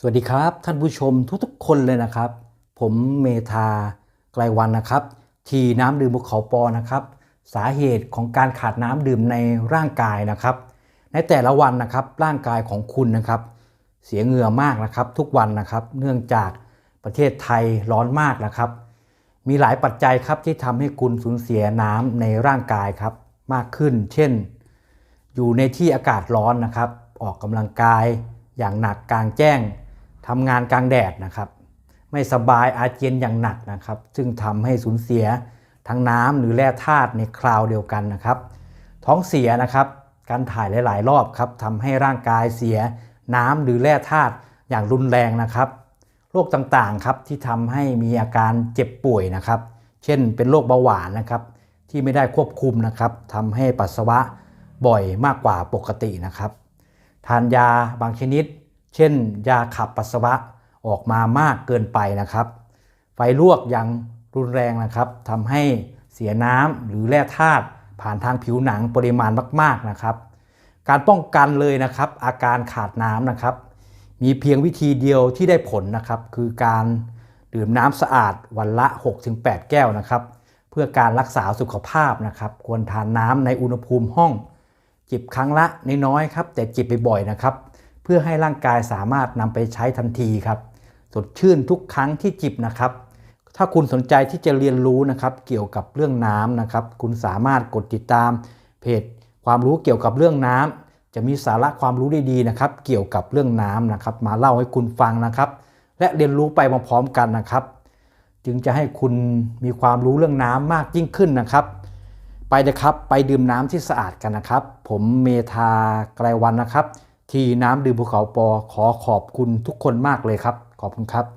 สวัสดีครับ ท่านผู้ชมทุกๆ คนเลยนะครับ ผมเมธาไกลวันนะครับ ทีน้ำดื่มภูเขาปอนะครับ สาเหตุของการขาดน้ำดื่มในร่างกายนะครับ ในแต่ละวันนะครับร่างกายของคุณนะครับ เสียเหงื่อมากนะครับ ทุกวันนะครับ เนื่องจากประเทศไทยร้อนมากนะครับ มีหลายปัจจัยครับที่ทำให้คุณสูญเสียน้ำในร่างกายครับมากขึ้น เช่น อยู่ในที่อากาศร้อนนะครับ ออกกำลังกายอย่างหนักกลางแจ้ง ทำงานกลางแดดนะครับ ไม่สบายอาเจียนอย่างหนักนะครับ ซึ่งทำให้สูญเสียทั้งน้ำหรือแร่ธาตุในคราวเดียวกันนะครับ ท้องเสียนะครับการถ่ายหลาย ๆ รอบครับทำให้ร่างกายเสียน้ำหรือแร่ธาตุอย่างรุนแรงนะครับโรคต่างๆครับที่ทำให้มีอาการเจ็บป่วยนะครับ เช่นเป็นโรคเบาหวานนะครับ ที่ไม่ได้ควบคุมนะครับทำให้ปัสสาวะบ่อยมากกว่าปกตินะครับ ทานยาบางชนิด เช่น ยาขับปัสสาวะออกมามากเกินไปนะครับ ไฟลวกย่างรุนแรงนะครับทำให้เสียน้ำหรือแร่ธาตุผ่านทางผิวหนังปริมาณมาก ๆนะครับ การป้องกันเลยนะครับ อาการขาดน้ำนะครับ มีเพียงวิธีเดียวที่ได้ผลนะครับ คือการดื่มน้ำสะอาดวันละ 6-8 แก้วนะครับ เพื่อการรักษาสุขภาพนะครับ ควรทานน้ำในอุณหภูมิห้อง จิบครั้งละน้อยๆครับ แต่จิบบ่อยๆนะครับ เพื่อให้ร่างกายสามารถนำไปใช้ทันทีครับสดชื่นทุกครั้งที่จิบนะครับ ถ้าคุณสนใจที่จะเรียนรู้นะครับ เกี่ยวกับเรื่องน้ำนะครับ คุณสามารถกดติดตาม เพจความรู้เกี่ยวกับเรื่องน้ำจะมีสาระความรู้ดีๆนะครับ เกี่ยวกับเรื่องน้ำนะครับ มาเล่าให้คุณฟังนะครับ และเรียนรู้ไปพร้อมๆกันนะครับ จึงจะให้คุณมีความรู้เรื่องน้ำมากยิ่งขึ้นนะครับไปนะครับ ไปดื่มน้ำที่สะอาดกันนะครับ ผมเมธาไกรวันนะครับ ที่น้ำดื่มภูเขาปอขอขอบคุณทุกคนมากเลยครับ ขอบคุณครับ